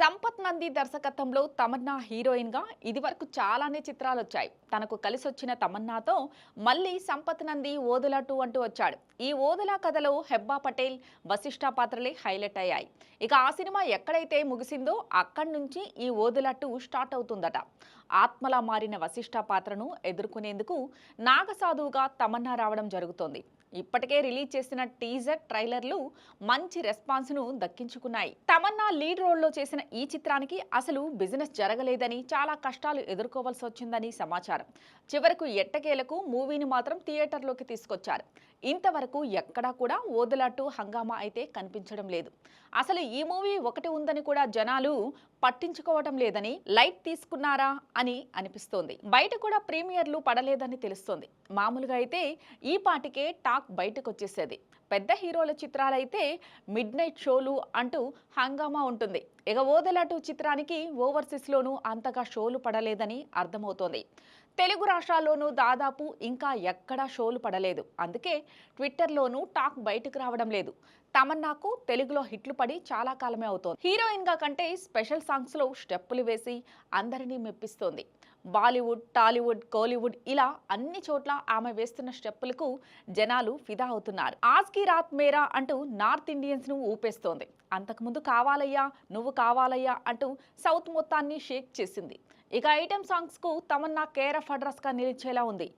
సంపత్ నంది దర్శకత్వంలో తమన్నా హీరోయిన్గా ఇదివరకు చాలానే చిత్రాలు వచ్చాయి తనకు కలిసొచ్చిన తమన్నాతో మళ్ళీ సంపత్ నంది ఓదులా టూ అంటూ వచ్చాడు. ఈ ఓదులా కథలో హెబ్బా పటేల్ వశిష్ఠ పాత్రలే హైలైట్ అయ్యాయి. ఇక ఆ సినిమా ఎక్కడైతే ముగిసిందో అక్కడి నుంచి ఈ ఓదులా టూ స్టార్ట్ అవుతుందట. ఆత్మలా మారిన వశిష్ఠ పాత్రను ఎదుర్కొనేందుకు నాగసాధువుగా తమన్నా రావడం జరుగుతోంది. ఇప్పటికే రిలీజ్ చేసిన టీజర్ ట్రైలర్లు మంచి రెస్పాన్స్ను దక్కించుకున్నాయి. తమన్నా లీడ్ రోల్లో చేసిన ఈ చిత్రానికి అసలు బిజినెస్ జరగలేదని చాలా కష్టాలు ఎదుర్కోవాల్సి వచ్చిందని సమాచారం. చివరకు ఎట్టకేలకు మూవీని మాత్రం థియేటర్లోకి తీసుకొచ్చారు. ఇంతవరకు ఎక్కడా కూడా ఓదలాటు హంగామా అయితే కనిపించడం లేదు. అసలు ఈ మూవీ ఒకటి ఉందని కూడా జనాలు పట్టించుకోవటం లేదని లైట్ తీసుకున్నారా అని అనిపిస్తోంది. బయట కూడా ప్రీమియర్లు పడలేదని తెలుస్తోంది. మామూలుగా అయితే ఈ పాటికే టాక్ బయటకు వచ్చేసేది పెద్ద హీరోల చిత్రాలైతే మిడ్ నైట్ షోలు అంటూ హంగామా ఉంటుంది. ఇక ఓదలాటు చిత్రానికి ఓవర్సీస్లోనూ అంతగా షోలు పడలేదని అర్థమవుతోంది. తెలుగు రాష్ట్రాల్లోనూ దాదాపు ఇంకా ఎక్కడా షోలు పడలేదు. అందుకే ట్విట్టర్లోనూ టాక్ బయటకు రావడం లేదు. తమన్నాకు తెలుగులో హిట్లు పడి చాలా కాలమే అవుతోంది. హీరోయిన్గా కంటే స్పెషల్ సాంగ్స్లో స్టెప్పులు వేసి అందరినీ మెప్పిస్తోంది. బాలీవుడ్ టాలీవుడ్ కోలీవుడ్ ఇలా అన్ని చోట్ల ఆమె వేస్తున్న స్టెప్పులకు జనాలు ఫిదా అవుతున్నారు. ఆస్కి రాత్ మేరా అంటూ నార్త్ ఇండియన్స్ను ఊపేస్తోంది. అంతకుముందు కావాలయ్యా నువ్వు కావాలయ్యా అంటూ సౌత్ మొత్తాన్ని షేక్ చేసింది. ఇక ఐటెం సాంగ్స్కు తమన్నా కేర్ ఆఫ్ నిలిచేలా ఉంది.